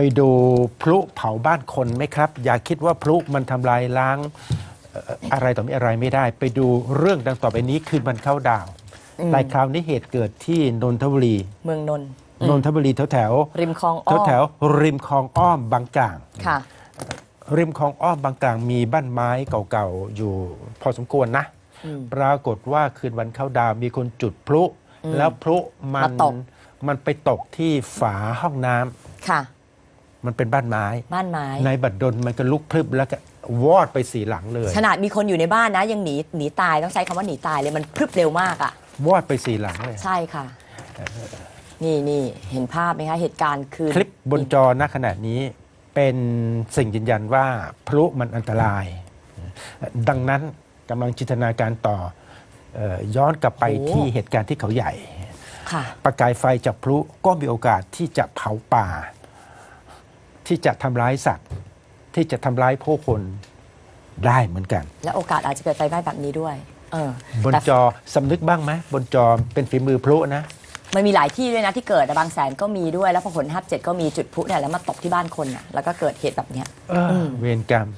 ไปดูพลุเผาบ้านคนไหมครับ อย่าคิดว่าพลุมันทำลายล้างเอ่ออะไรต่อมีอะไรไม่ได้ ไปดูเรื่องดังต่อไปนี้คืนมันเข้าดาวน์อืมแต่คราวนี้เหตุเกิดที่นนทบุรีเมืองนนท์นนทบุรีแถวแถวริมคลองแถอ้อวแถวๆริมคลองอ้อมบางกลาง ค่ะ ริมคลองอ้อมบางกลางมีบ้านไม้เก่าๆ อยู่พอสมควรนะอืมปรากฏว่าคืนวันเข้าดาวน์มีคนจุดพลุอืมแล้วพลุมันมาตก มันไปตกที่ฝาห้องน้ำ ค่ะ มันเป็นบ้านไม้บ้านไม้ในบัดดลมันก็ลุกพรึบแล้วก็วอดไปสีหลังเลยขนาดมีคนอยู่ในบ้านนะ ยังหนีหนีตายต้องใช้คำว่าหนีตายเลยมันพรึบเร็วมากอะวอดไปสีหลังเลยใช่ค่ะ นี่นี่เห็นภาพไหมคะเหตุการณ์คือ คลิปบนจอณขณะนี้เป็นสิ่งยืนยันว่าพลุมันอันตราย ดังนั้นกำลังจินตนาการต่อเออย้อนกลับไปที่เหตุการณ์ที่เขาใหญ่ค่ะประกายไฟจากพลุก็มีโอกาสที่จะเผาป่า ที่จะทำร้ายสัตว์ ที่จะทำร้ายผู้คนได้เหมือนกัน และโอกาสอาจจะเกิดไฟไหม้แบบนี้ด้วย เออบนแต่จอสำนึกบ้างไหมบนจอเป็นฝีมือพลุนะ มันมีหลายที่ด้วยนะที่เกิดแต่บางแสนก็มีด้วยแล้วพอผลทับเจ็ดก็มีจุดพลุเนี่ยแล้วมาตกที่บ้านคนอะแล้วก็เกิดเหตุแบบเนี้ย เออเวรกรรม